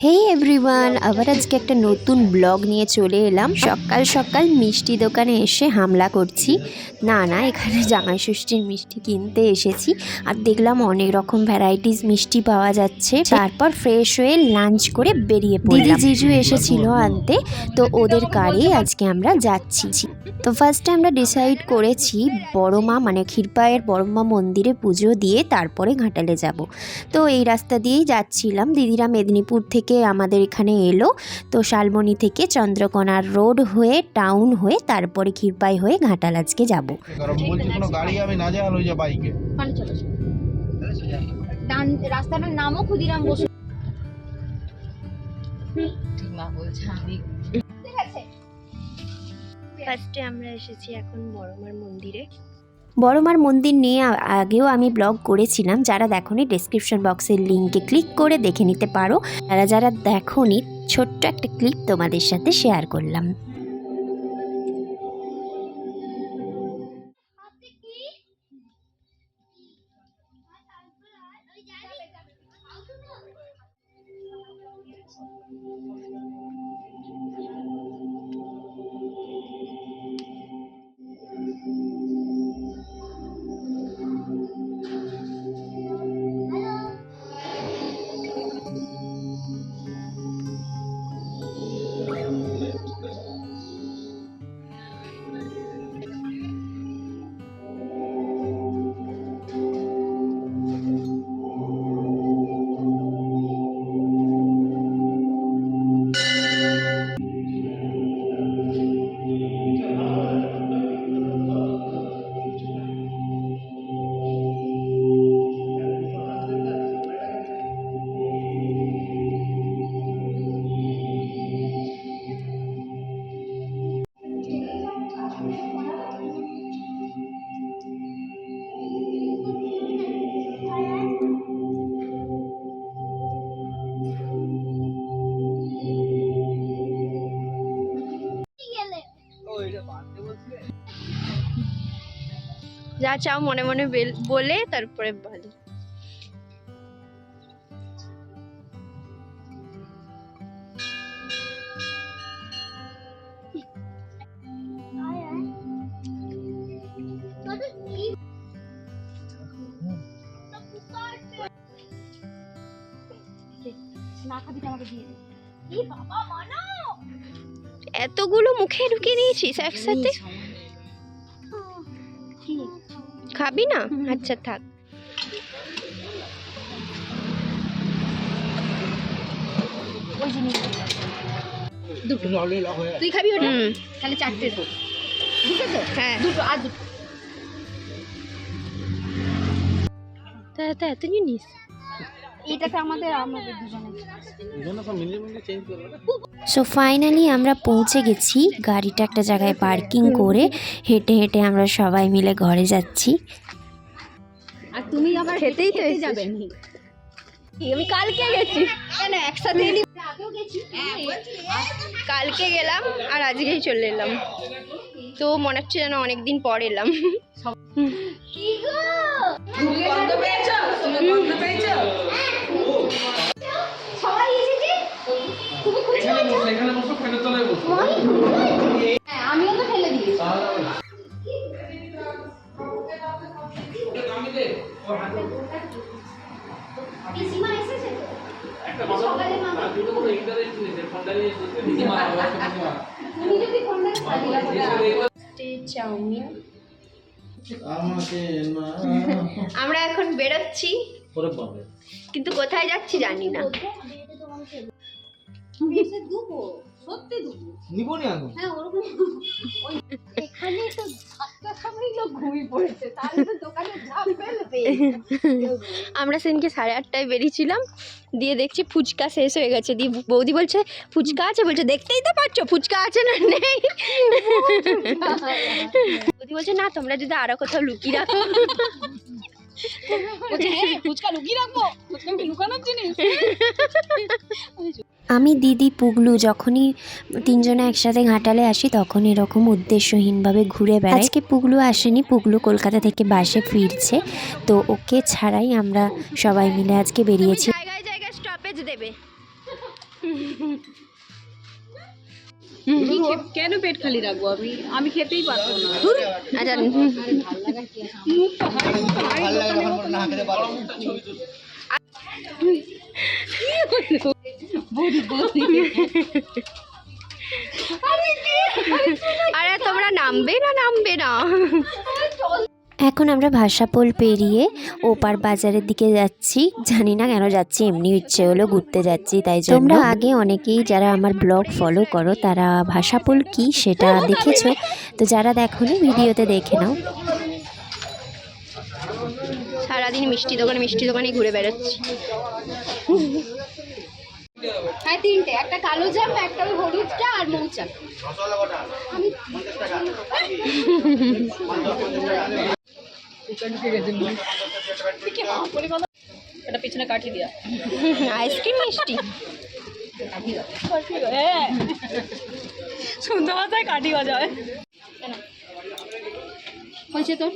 হে everyone আবার আজকে একটা নতুন ব্লগ নিয়ে চলে এলাম। সকাল সকাল মিষ্টি দোকানে এসে হামলা করছি। না না এখানে জামাই ষষ্ঠীর মিষ্টি কিনতে এসেছি। আর দেখলাম অনেক রকম ভ্যারাইটিস মিষ্টি পাওয়া যাচ্ছে। তারপর ফ্রেশ হয়ে লাঞ্চ করে বেরিয়ে পড়লাম। দিদি জিজু এসেছিল আনতে। তো ওদের কারে আজকে আমরা যাচ্ছি। তো ফার্স্টে আমরা ডিসাইড করেছি বড় মা মানে ক্ষীরপায়ের বড় মা মন্দিরে পুজো দিয়ে তারপরে ঘাটালে যাব। তো এই রাস্তা দিয়েই যাচ্ছিলাম। দিদিরা মেদিনীপুর থেকে আমাদের এখানে এলো। তো শালবনি থেকে চন্দ্রকোনার রোড হয়ে টাউন হয়ে তারপরে ক্ষীরপাই হয়ে ঘাটাল আজকে যাব। কারণ বলছি কোনো গাড়ি আমি না যাওয়া যায় বাইকে ওখানে চলো চলো। ডান রাস্তাটার নামও ক্ষুদিরাম বসু। মা বলছে আমি ফার্স্টে আমরা এসেছি এখন বড়মার মন্দিরে। বড়মার মন্দির নিয়ে আগেও আমি ব্লগ করেছিলাম, যারা দেখোনি ডেসক্রিপশন বক্সের লিঙ্কে ক্লিক করে দেখে নিতে পারো। যারা যারা দেখোনি, ছোট্ট একটা ক্লিপ তোমাদের সাথে শেয়ার করলাম। যা চাও মনে মনে বেল- তারপরে বলো। এতগুলো মুখে ঢুকিয়ে নিয়েছিস একসাথে? খাবি না? আচ্ছা থাক। দুটো তুই খাবি ওটা? হুম। তাহলে চারটে তো দুটো হ্যাঁ। দুটো আর দুটো। তা তা এত জিনিস এইটাতে আমাদের আমাদের দুজনের। সো ফাইনালি আমরা পৌঁছে গেছি। গাড়িটা একটা জায়গায় পার্কিং করে হেঁটে হেঁটে আমরা সবাই মিলে ঘরে যাচ্ছি। আর তুমি আবার খেতেই তো খেতে এসেছ। যাবে আমি কালকে গেছি। একসাথে? কালকে গেলাম আর আজকেই চলে এলাম। তো মনে হচ্ছে যেন অনেকদিন পর এলাম। কি গো? সবাই এসেছে? তুমি খুঁজে হ্যাঁ আমিও তো ফেলে দিয়েছি। পিসিমা এসেছে? তো? তুমি যদি চাউমিন আমরা এখন বেরোচ্ছি। কিন্তু কোথায় যাচ্ছি জানি না। হ্যাঁ আমরা সেদিনকে সাড়ে আটটায় বেরিয়েছিলাম দিয়ে দেখছি ফুচকা শেষ হয়ে গেছে। দিয়ে বৌদি বলছে ফুচকা আছে? বলছে দেখতেই তো পাচ্ছ ফুচকা আছে না নেই? বৌদি বলছে না তোমরা যদি আরও কোথাও লুকিয়ে রাখো। ফুচকা লুকিয়ে রাখব ফুচকা লুকানোর জিনিস। আমি দিদি পুগলু যখনই তিনজনে একসাথে ঘাটালে আসি তখন এরকম উদ্দেশ্যহীনভাবে ঘুরে বেড়াই। আজকে পুগলু আসেনি পুগলু কলকাতা থেকে বাসে ফিরছে তো ওকে ছাড়াই আমরা সবাই মিলে আজকে বেরিয়েছি। জায়গায় জায়গায় স্টপেজ দেবে। কি খে- কেন পেট খালি রাখব আমি? আমি খেতেই পারব না। আচ্ছা মুখ তো মুখ তো বৌদি বৌদি আরে তোমরা নামবে না নামবে না। এখন আমরা ভাষাপোল পেরিয়ে ওপার বাজারের দিকে যাচ্ছি। জানি না কেন যাচ্ছি এমনি ইচ্ছে হলো ঘুরতে যাচ্ছি তাই জন্য। তোমরা আগে অনেকেই যারা আমার ব্লগ ফলো করো তারা ভাষাপোল কি সেটা দেখেছ? তো যারা দেখোনি ভিডিওতে দেখে নাও। সারাদিন মিষ্টি দোকানে মিষ্টি দোকানে ঘুরে বেড়াচ্ছি। হ্যাঁ তিনটে একটা কালো জাম একটা ওই হলুদটা আর মৌচাক। এটা পিছনে কাটি দিয়া। আইসক্রিম মিষ্টি। সুন্দর মাথায় কাটি বাজায়। হয়েছে তোর?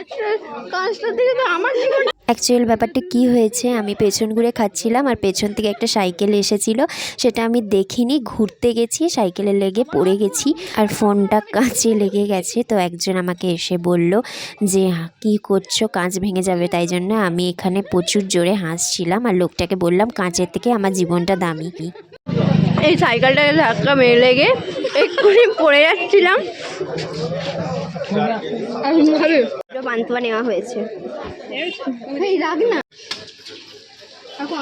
আচ্ছা কাজটা থেকে তো আমার জীবন অ্যাকচুয়াল ব্যাপারটা কি হয়েছে আমি পেছন ঘুরে খাচ্ছিলাম আর পেছন থেকে একটা সাইকেল এসেছিল সেটা আমি দেখিনি ঘুরতে গেছি সাইকেলে লেগে পড়ে গেছি আর ফোনটা কাঁচে লেগে গেছে। তো একজন আমাকে এসে বলল যে কি করছ? কাঁচ ভেঙে যাবে। তাই জন্য আমি এখানে প্রচুর জোরে হাসছিলাম আর লোকটাকে বললাম কাঁচের থেকে আমার জীবনটা দামি। কি এই সাইকেলটাকে ধাক্কা মেরে লেগে এক্ষুনি পড়ে যাচ্ছিলাম। পান্তুয়া নেওয়া হয়েছে। এই রাখ না।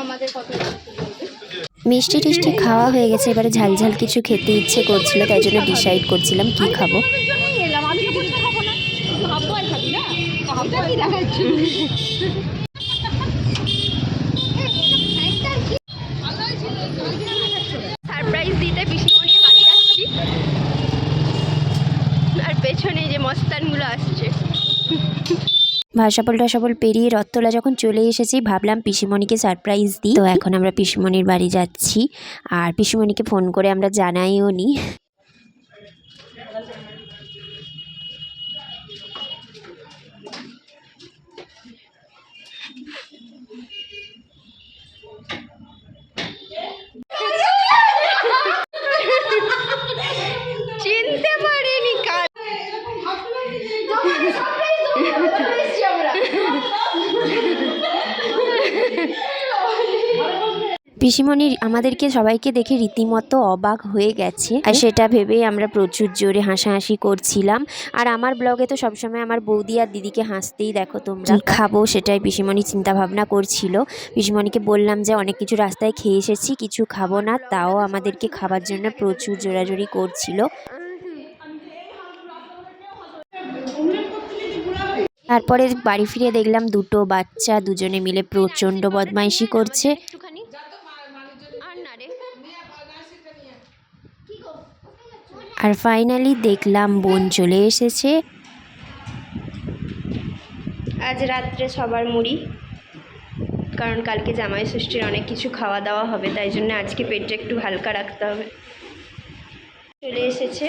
আমাদের কত মিষ্টি টিষ্টি খাওয়া হয়ে গেছে এবারে ঝাল ঝাল কিছু খেতে ইচ্ছে করছিল তাই জন্য ডিসাইড করছিলাম কি আমি খাব না তুই হাফ বয়েল খাবি না হাফ বয়েল কি দেখাচ্ছি সারপ্রাইজ দিতে পিসিমণির বাড়ি যাচ্ছি আর পেছনে যে মস্তানগুলো আসছে ভাষাপল টাসাপল পেরিয়ে রত্তলা যখন চলে এসেছি, ভাবলাম পিসিমণিকে সারপ্রাইজ দিই। তো এখন আমরা পিসিমণির বাড়ি যাচ্ছি। আর পিসিমণিকে ফোন করে আমরা জানাইও নি পিসিমণির আমাদেরকে সবাইকে দেখে রীতিমতো অবাক হয়ে গেছে। আর সেটা ভেবেই আমরা প্রচুর জোরে হাসাহাসি করছিলাম। আর আমার ব্লগে তো সবসময় আমার বৌদি আর দিদিকে হাসতেই দেখো তোমরা। খাব সেটাই পিসিমণি চিন্তা ভাবনা করছিল। পিসিমণিকে বললাম যে অনেক কিছু রাস্তায় খেয়ে এসেছি, কিছু খাব না, তাও আমাদেরকে খাবার জন্য প্রচুর জোরাজোরি করছিল। তারপরে বাড়ি ফিরে দেখলাম দুটো বাচ্চা, দুজনে মিলে প্রচণ্ড বদমাইশি করছে একটুখানি আর না রে আর ফাইনালি দেখলাম বোন চলে এসেছে। আজ রাত্রে সবার মুড়ি কারণ কালকে জামাই ষষ্ঠীর অনেক কিছু খাওয়া দাওয়া হবে তাই জন্য আজকে পেটটা একটু হালকা রাখতে হবে। চলে এসেছে।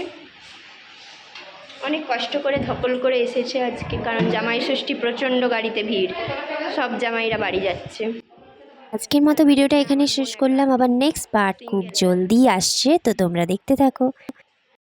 অনেক কষ্ট করে ধকল করে এসেছে আজকে কারণ জামাই ষষ্ঠী প্রচণ্ড গাড়িতে ভিড় সব জামাইরা বাড়ি যাচ্ছে। আজকের মতো ভিডিওটা এখানে শেষ করলাম আবার নেক্সট পার্ট খুব জলদি আসছে তো তোমরা দেখতে থাকো।